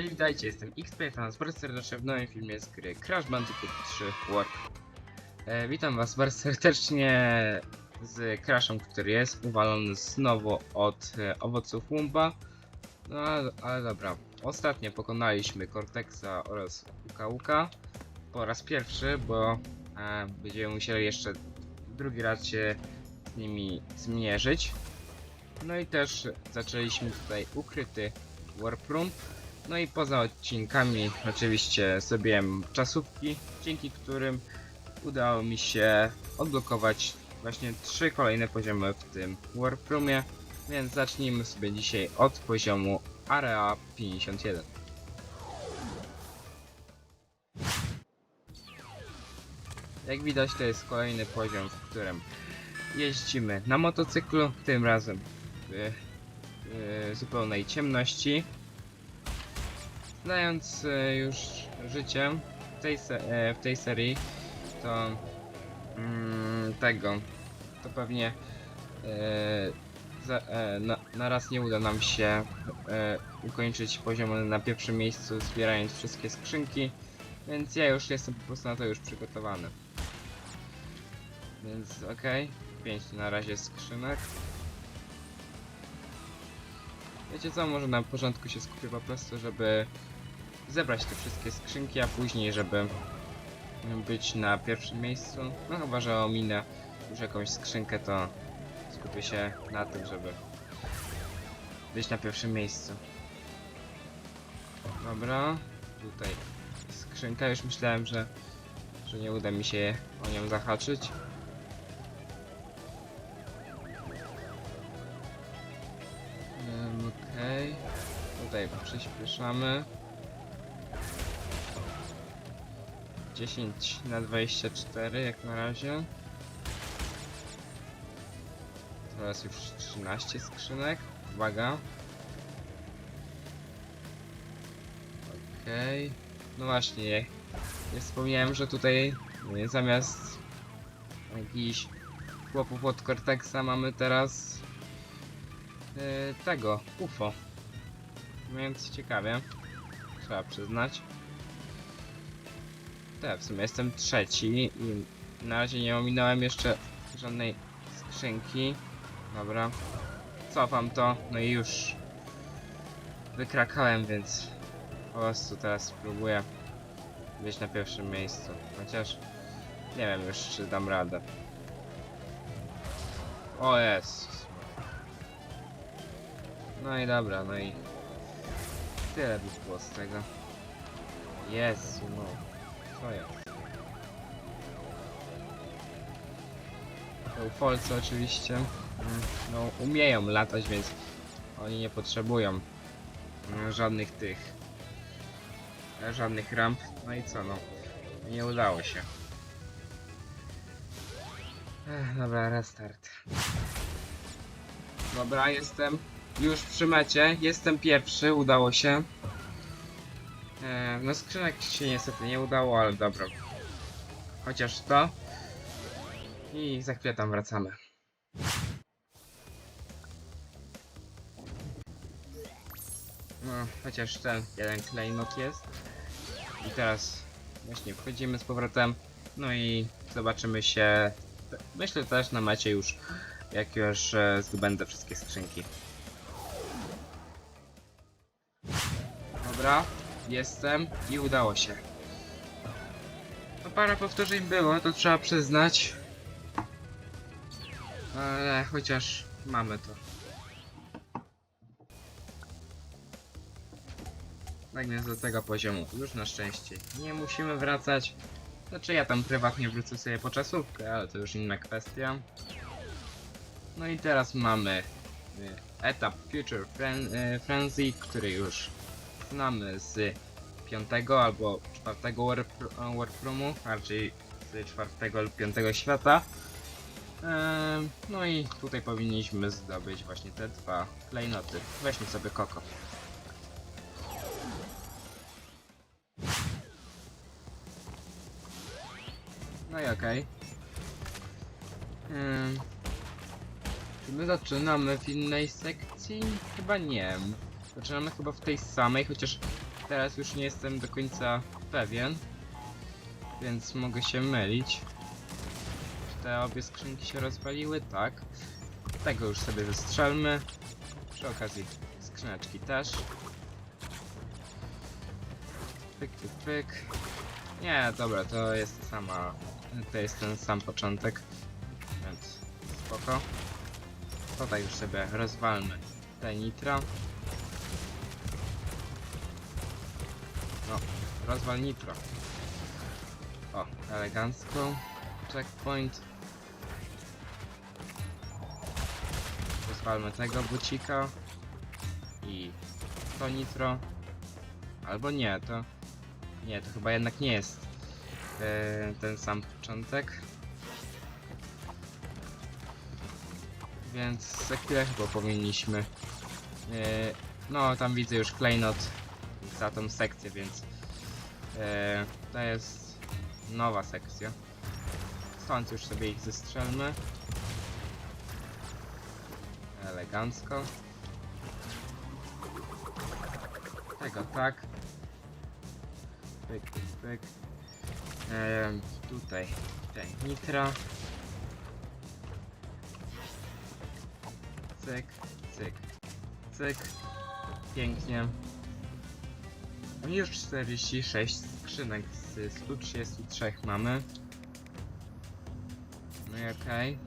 Cześć, witajcie, jestem XP, was bardzo serdecznie w nowym filmie z gry Crash Bandicoot 3 Warp. E, witam was bardzo serdecznie z Crashem, który jest uwalony znowu od e, owoców Łumba. No ale, ale dobra, ostatnio pokonaliśmy Cortexa oraz Uka Uka po raz pierwszy, bo e, będziemy musieli jeszcze drugi raz się z nimi zmierzyć. No i też zaczęliśmy tutaj ukryty Warp Room. No i poza odcinkami oczywiście zrobiłem czasówki, dzięki którym udało mi się odblokować właśnie trzy kolejne poziomy w tym Warp Roomie. Więc zacznijmy sobie dzisiaj od poziomu Area 51. Jak widać to jest kolejny poziom, w którym jeździmy na motocyklu, tym razem w, w zupełnej ciemności. Znając e, już życie w tej, se e, w tej serii, to mm, tego, to pewnie e, za, e, na, na raz nie uda nam się e, ukończyć poziomu na pierwszym miejscu, zbierając wszystkie skrzynki, więc ja już jestem po prostu na to już przygotowany. Więc okej. 5 na razie skrzynek. Wiecie co, może na początku się skupię po prostu, żeby zebrać te wszystkie skrzynki, a później, żeby być na pierwszym miejscu. No chyba, że ominę już jakąś skrzynkę, to skupię się na tym, żeby być na pierwszym miejscu. Dobra, tutaj skrzynka, już myślałem, że, że nie uda mi się o nią zahaczyć. Przyspieszamy. 10 na 24 jak na razie. Teraz już 13 skrzynek. Uwaga. Okej. No właśnie, nie wspomniałem, że tutaj zamiast jakichś chłopów od Cortexa mamy teraz e, tego, UFO. Więc ciekawie. Trzeba przyznać. Tak, w sumie jestem trzeci i na razie nie ominąłem jeszcze żadnej skrzynki. Dobra. Cofam to, no i już wykrakałem, więc po prostu teraz spróbuję być na pierwszym miejscu. Chociaż nie wiem już czy dam radę. O jest. No i dobra, no i tyle by było z tego. Jezu, no. Co jest? Eufolcy oczywiście mm, no, umieją latać, więc oni nie potrzebują mm, żadnych tych e, żadnych ramp. No i co no? Nie udało się. Ech, dobra, restart. Dobra, jestem już przy mecie. Jestem pierwszy, udało się. E, no skrzynek się niestety nie udało, ale dobra. Chociaż to. I za chwilę tam wracamy. No, chociaż ten jeden klejnot jest. I teraz właśnie wchodzimy z powrotem. No i zobaczymy się. Myślę też na mecie już, jak już e, zdobędę wszystkie skrzynki. Dobra, jestem i udało się. No parę powtórzeń było, to trzeba przyznać. Ale chociaż mamy to. Tak więc do tego poziomu już na szczęście nie musimy wracać. Znaczy ja tam prywatnie wrócę sobie po czasówkę, ale to już inna kwestia. No i teraz mamy y, etap Future Fren y, Frenzy, który już znamy z piątego albo czwartego roomu, a raczej z czwartego lub piątego świata. No i tutaj powinniśmy zdobyć właśnie te dwa klejnoty. Weźmy sobie koko. No i okej. Ehm, czy my zaczynamy w innej sekcji? Chyba nie. Zaczynamy chyba w tej samej, chociaż teraz już nie jestem do końca pewien, więc mogę się mylić. Czy te obie skrzynki się rozwaliły? Tak. Tego już sobie zestrzelmy. Przy okazji skrzyneczki też. Pyk, pyk, pyk. Nie, dobra, to jest sama. To jest ten sam początek. Więc spoko. Tutaj już sobie rozwalmy te nitro. Rozwal nitro. O, elegancko. Checkpoint. Rozwalmy tego bucika. I to nitro. Albo nie, to... Nie, to chyba jednak nie jest e, ten sam początek. Więc za chwilę chyba powinniśmy... E, no, tam widzę już klejnot za tą sekcję, więc... E, to jest nowa sekcja. Stąd już sobie ich zestrzelmy. Elegancko. Tego tak. Pyk, pyk, pyk. Ehm, tutaj ten nitro. Cyk, cyk, cyk. Pięknie. No i już 46 skrzynek z 133 mamy. No i okej.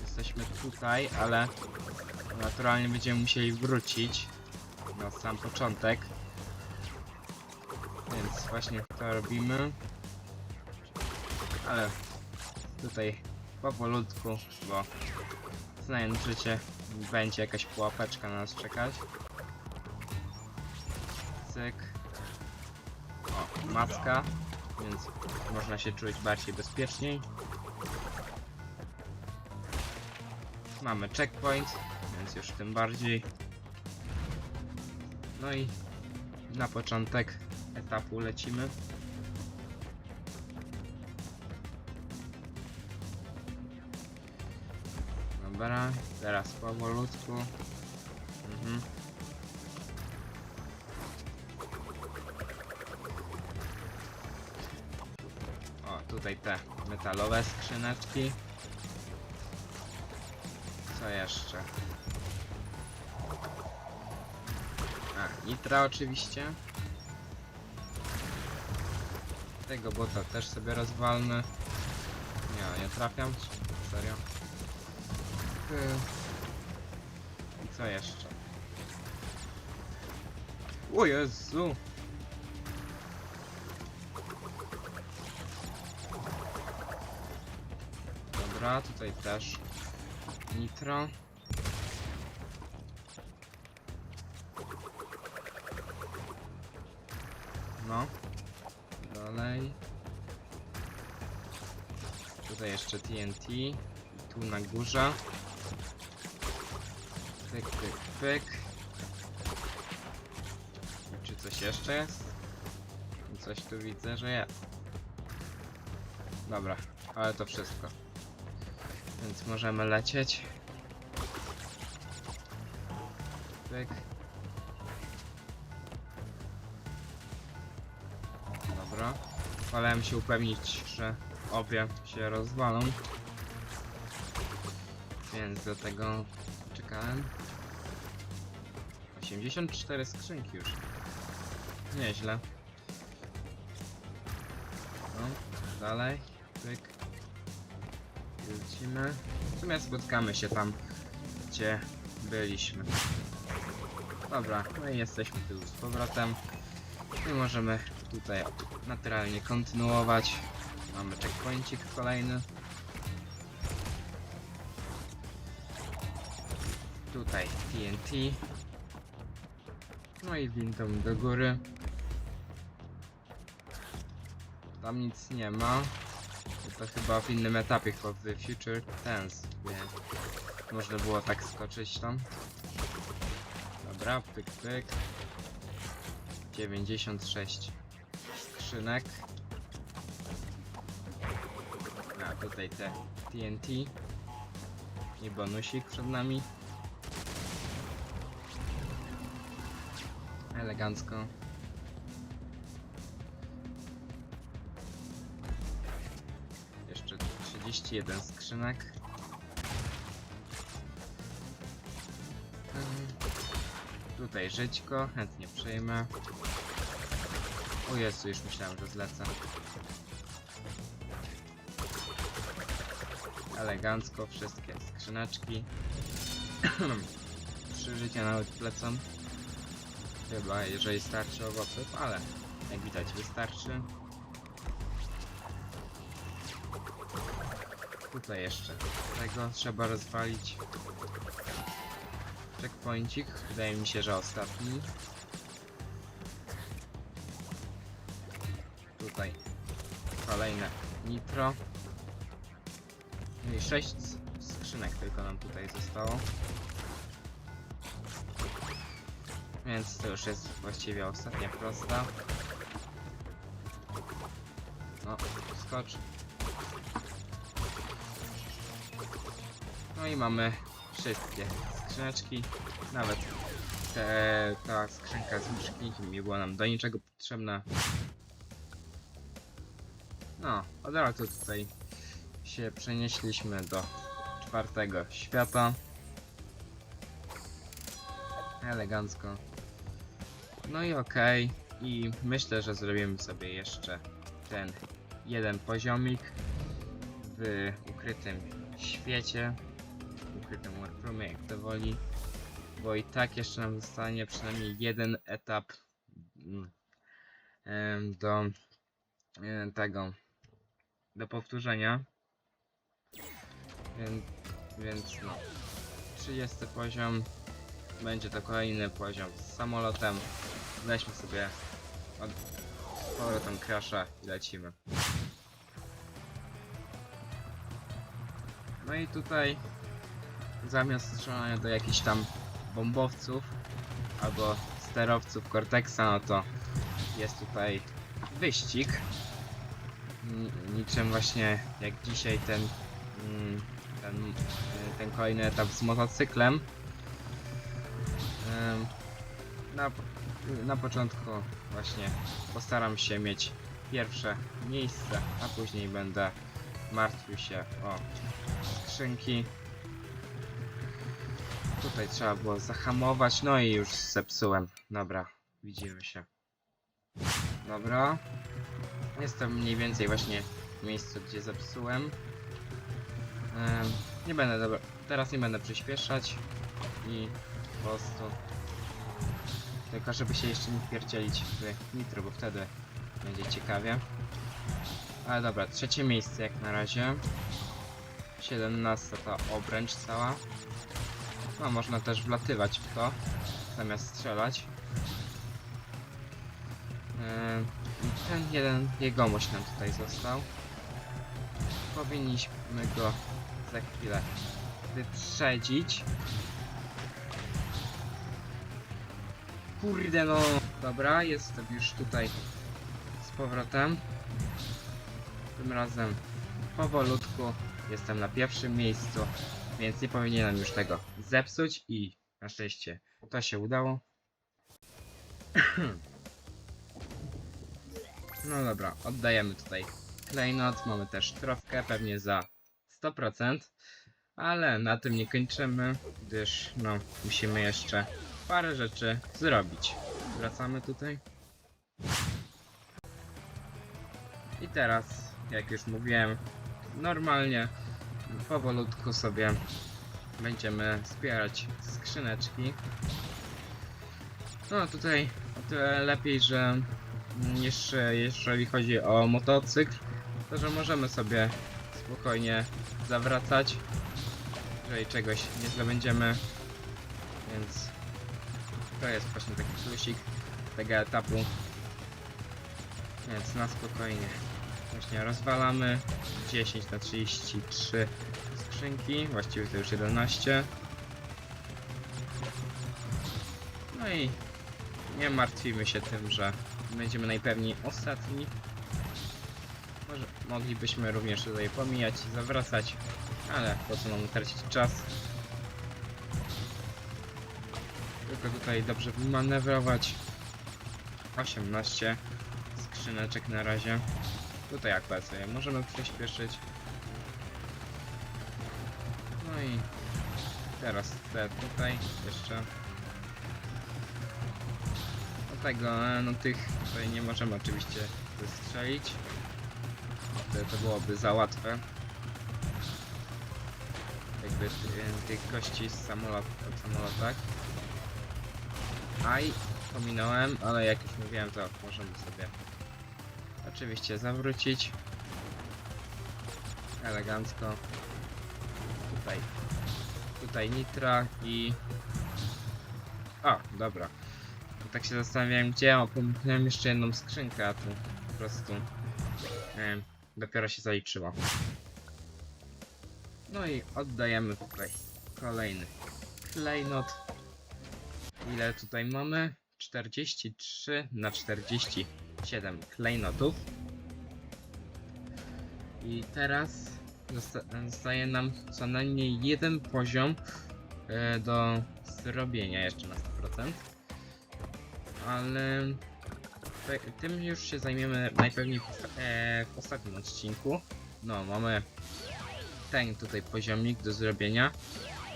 Jesteśmy tutaj, ale naturalnie będziemy musieli wrócić na sam początek. Więc właśnie to robimy. Ale tutaj powolutku, bo znając życie będzie jakaś pułapeczka na nas czekać. Cyk. O, maska, więc można się czuć bardziej bezpieczniej. Mamy checkpoint, więc już tym bardziej. No i na początek etapu lecimy. Dobra, teraz powolutku. Mhm. Tutaj te metalowe skrzyneczki. Co jeszcze? A, nitra oczywiście. Tego bota też sobie rozwalmy. Nie, nie trafiam. Serio. I co jeszcze? O Jezu! Dobra, tutaj też nitro. No. Dalej. Tutaj jeszcze TNT. Tu na górze. Pyk, pyk, pyk. Czy coś jeszcze jest? Coś tu widzę, że jest. Dobra, ale to wszystko. Więc możemy lecieć. Pyk. Dobra. Wolałem się upewnić, że obie się rozwalą. Więc do tego czekałem. 84 skrzynki już. Nieźle. No, dalej. Pyk. Lecimy. W sumie spotkamy się tam, gdzie byliśmy. Dobra, no i jesteśmy tu z powrotem. I możemy tutaj naturalnie kontynuować. Mamy checkpointik kolejny. Tutaj TNT. No i windą do góry. Tam nic nie ma. To chyba w innym etapie, chyba w Future Tense, więc można było tak skoczyć tam. Dobra, pyk pyk. 96 skrzynek. A tutaj te TNT. I bonusik przed nami. Elegancko. 31 skrzynek. Tutaj żyćko, chętnie przejmę. O Jezu, już myślałem, że zlecę. Elegancko, wszystkie skrzyneczki. Trzy życia nawet plecą. Chyba, jeżeli starczy owoców, ale jak widać wystarczy. Tutaj jeszcze tego trzeba rozwalić. Checkpointik, wydaje mi się, że ostatni. Tutaj kolejne nitro. No i 6 skrzynek tylko nam tutaj zostało. Więc to już jest właściwie ostatnia prosta. No, skocz. No i mamy wszystkie skrzyneczki. Nawet te, ta skrzynka z łucznikiem nie była nam do niczego potrzebna. No, od razu tutaj się przenieśliśmy do czwartego świata. Elegancko. No i okej. I myślę, że zrobimy sobie jeszcze ten jeden poziomik w ukrytym świecie. Ukrytym workroomie, jak to woli. Bo i tak jeszcze nam zostanie przynajmniej jeden etap mm, do tego do powtórzenia. Więc, więc no. 30 poziom. Będzie to kolejny poziom z samolotem. Weźmy sobie od powrotem crasha i lecimy. No i tutaj zamiast strzelania do jakichś tam bombowców albo sterowców Cortexa, no to jest tutaj wyścig. Ni- Niczym właśnie jak dzisiaj ten, mm, ten, y, ten kolejny etap z motocyklem. Em, Na, na początku właśnie postaram się mieć pierwsze miejsce, a później będę martwił się o skrzynki. Tutaj trzeba było zahamować, no i już zepsułem. Dobra, widzimy się. Dobra. Jestem mniej więcej właśnie w miejscu, gdzie zepsułem. Em, nie będę, dobra, teraz nie będę przyspieszać i po prostu tylko żeby się jeszcze nie wpierdzielić w nitro, bo wtedy będzie ciekawie. Ale dobra, trzecie miejsce jak na razie. 17 ta obręcz cała. No, można też wlatywać w to, zamiast strzelać. I ten jeden jegomość nam tutaj został. Powinniśmy go za chwilę wyprzedzić. Kurde no. Dobra, jestem już tutaj z powrotem. Tym razem powolutku jestem na pierwszym miejscu, więc nie powinienem już tego zepsuć i na szczęście to się udało. No dobra, oddajemy tutaj klejnot, mamy też trofkę, pewnie za 100%, ale na tym nie kończymy, gdyż no musimy jeszcze parę rzeczy zrobić. Wracamy tutaj. I teraz, jak już mówiłem, normalnie, powolutku sobie będziemy zbierać skrzyneczki. No tutaj o tyle lepiej, że jeszcze jeżeli chodzi o motocykl, to że możemy sobie spokojnie zawracać, jeżeli czegoś nie zdobędziemy, więc to jest właśnie taki plusik tego etapu. Więc na spokojnie. Właśnie rozwalamy 10 na 33 skrzynki, właściwie to już 11. No i nie martwimy się tym, że będziemy najpewniej ostatni. Może moglibyśmy również tutaj pomijać zawracać, ale po co nam tracić czas? Tylko tutaj dobrze wymanewrować. 18 skrzyneczek na razie. Tutaj akurat sobie możemy przyspieszyć. No i teraz te tutaj jeszcze. Do tego, e, no tych tutaj nie możemy oczywiście wystrzelić. To, to byłoby za łatwe. Jakby ty- tych kości z samolot, w samolotach. Aj, pominąłem, ale jak już mówiłem, to możemy sobie oczywiście zawrócić. Elegancko. Tutaj. Tutaj nitra i... O, dobra. Tak się zastanawiałem, gdzie ja pomyślałem jeszcze jedną skrzynkę, a tu po prostu... Wiem, dopiero się zaliczyło. No i oddajemy tutaj kolejny klejnot. Ile tutaj mamy? 43 na 47 klejnotów. I teraz zosta- zostaje nam co najmniej jeden poziom e, do zrobienia jeszcze na 100%. Ale tym już się zajmiemy najpewniej e, w ostatnim odcinku. No, mamy ten tutaj poziomik do zrobienia.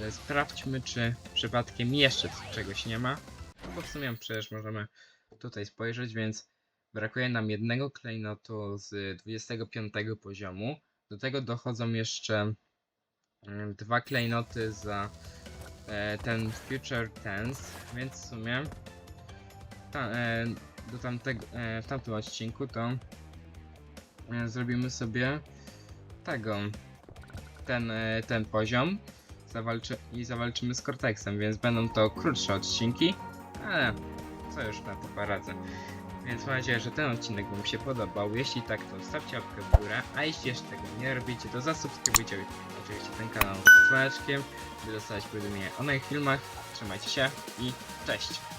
E, Sprawdźmy, czy przypadkiem jeszcze czegoś nie ma. No bo w sumie przecież możemy tutaj spojrzeć, więc brakuje nam jednego klejnotu z 25 poziomu. Do tego dochodzą jeszcze mm, dwa klejnoty za e, ten Future Tense, więc w sumie ta, e, do tamtego, e, w tamtym odcinku to zrobimy sobie tego, ten, ten poziom zawalczy, i zawalczymy z Cortexem, więc będą to krótsze odcinki, ale co już na to poradzę. Więc mam nadzieję, że ten odcinek Wam się podobał. Jeśli tak, to stawcie łapkę w górę, a jeśli jeszcze tego nie robicie, to zasubskrybujcie oczywiście ten kanał z dzwoneczkiem, by dostać powiadomienia o nowych filmach. Trzymajcie się i cześć!